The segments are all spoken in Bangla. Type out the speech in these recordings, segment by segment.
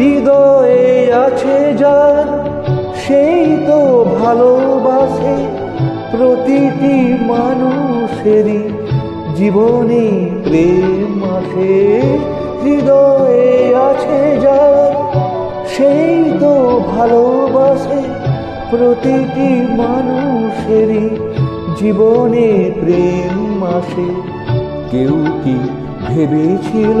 হৃদয়ে আছে যার সেই তো ভালোবাসে প্রতিটি মানুষেরই। জীবনে প্রেম আসে হৃদয়ে আছে যার সেই তো ভালোবাসে প্রতিটি মানুষেরই। জীবনে প্রেম আসে, কেউ কি ভেবেছিল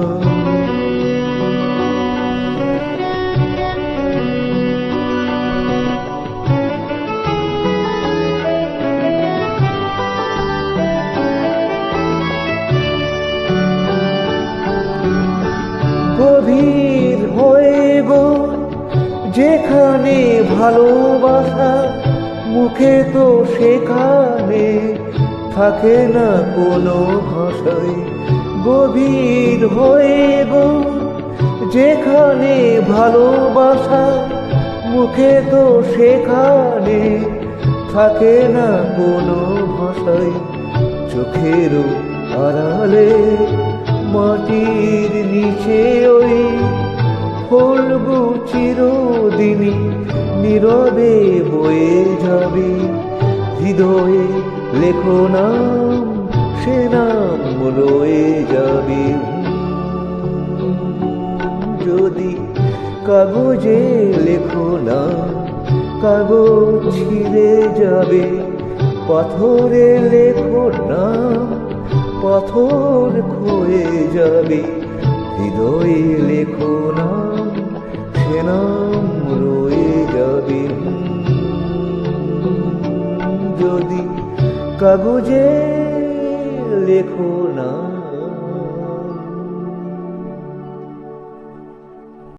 গভীর হয়ে গো, যেখানে ভালোবাসা মুখে তো সেখানে থাকে না কোনো ভাষায়। গভীর হয়ে গো, যেখানে ভালোবাসা মুখে তো সেখানে থাকে না কোনো ভাষায়। চোখেরও আড়ালে মাটির নিচে ওই ফলগু চিরদিনই নীরবে বয়ে যাবে। হৃদয়ে লেখো নাম, সে নাম রয়ে যাবে। যদি কাগজে লেখো না কাগজ ছিঁড়ে যাবে। পাথরে লেখো না পাথর ক্ষয়ে যাবে। হৃদয়ে লেখো নাম সে নাম রয়ে যাবে। যদি কাগজে লেখো না